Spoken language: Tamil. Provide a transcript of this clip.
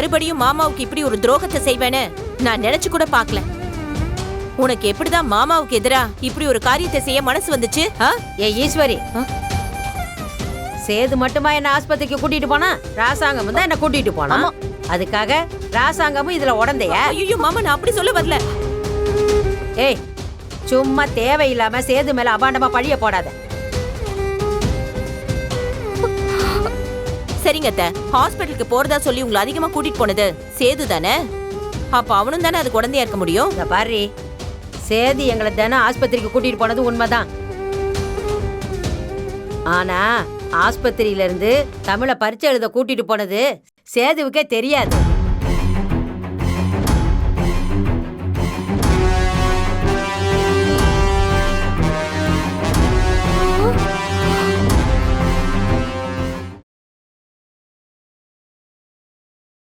மறுபடியும் மாமாவுக்கு இப்படி ஒரு துரோகத்தை செய்வேன்னு நான் நினைச்சு கூட பார்க்கல. உனக்கு எப்படிதான் மாமாவுக்கு எதிரா இப்படி ஒரு காரியத்தை செய்ய மனசு வந்துச்சு? ஏ ஈஸ்வரி? சேது மட்டுமா என்ன ஆஸ்பத்திரிக்கு கூட்டிட்டு போனா? ராசாங்கம் தான் என்ன கூட்டிட்டு போனா. அதுக்காக ராசாங்கமும் இதுல உடந்தைய ஐயோ மாமா நான் அப்படி சொல்ல வரல. ஏய் சும்மா தேவையில்லாம சேது மேல அபாண்டமா பழிய போடாத. சரிங்க அத்த. ஹாஸ்பிட்டலுக்கு போறதா சொல்லி உங்களை அதிகமா கூட்டிட்டு போனது சேது தானே? அப்ப அவனும் தானே அது குழந்தையா இருக்க முடியும்? இந்த பாரு. சேது எங்களை தினம் ஆஸ்பத்திரிக்கு கூட்டிட்டு போனது உண்மைதான். ஆனா ஆஸ்பத்திரியில இருந்து தமிழை பரிச்சை எழுத கூட்டிட்டு போனது சேதுவுக்கே தெரியாது.